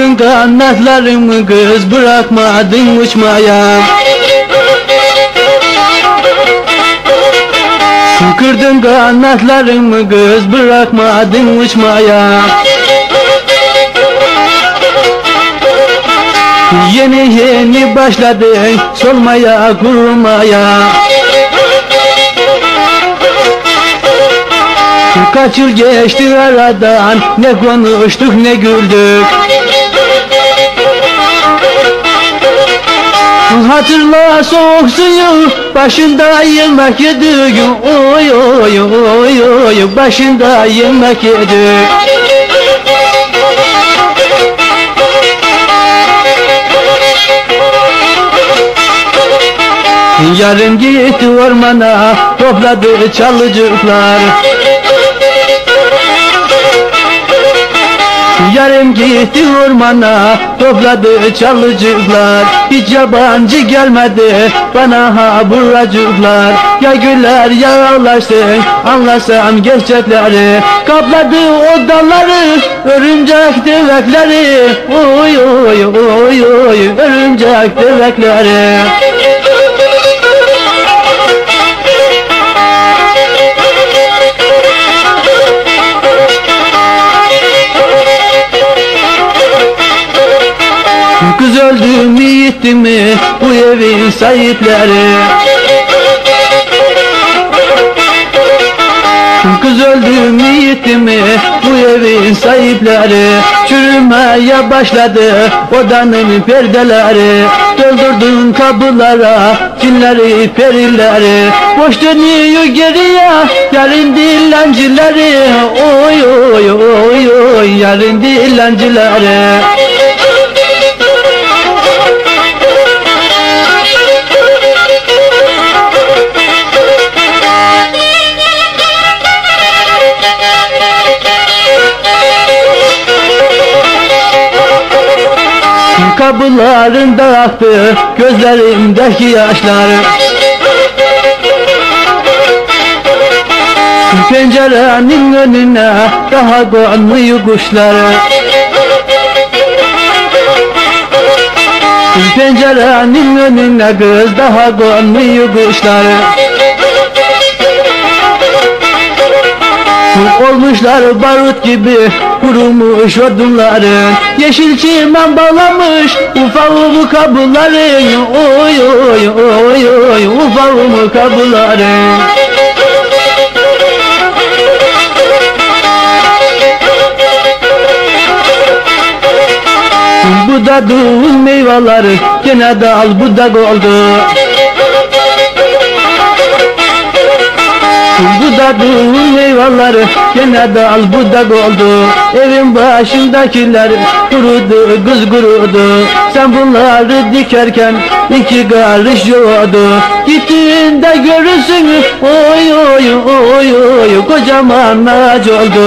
kanatlarımı kız bırakmadın uçmaya. Kırdın kanatlarımı kız bırakmadın uçmaya. Yeni yeni başladın solmaya kurmaya. Kaç yıl geçti aradan ne konuştuk ne güldük Hatırla soğuk suyu. Başında yemek yedik. Oy oy oy oy. Başında yemek yedik. Yarın gitti ormana. Topladı çalıcıklar Yarım gitti ormana topladı çalıcıklar. Hiç yabancı gelmedi bana ha buracıklar. Ya güler ya ağlarsın anlasam gerçekleri. Kapladı odaları örümcek devekleri. Oy oy oy oy örümcek devekleri evin sahipleri Kız öldü mü mi bu evin sahipleri. Çürümeye başladı odanın perdeleri. Doldurdun kapılara cinleri perileri. Boş dönüyor geriye yarın dilencileri. Oy oy oy oy yarın dilencileri Kapılarında aktı gözlerimdeki yaşlar. Pencerenin önüne daha konmuyor kuşlar Pencerenin önüne kız daha konmuyor kuşlar Olmuşlar barut gibi kurumuş odunların Yeşil çimen bağlamış ufağımı kapıların Oy oy oy oy ufağımı kapıların Bu da dul meyveleri. Gene dal budak oldu Bu da dul meyveleri gene dal budak oldu Evin başındakiler kurudu kız kurudu. Sen bunları dikerken iki karış yoğdu Gittiğinde görürsün oy oy oy oy kocaman ağaç oldu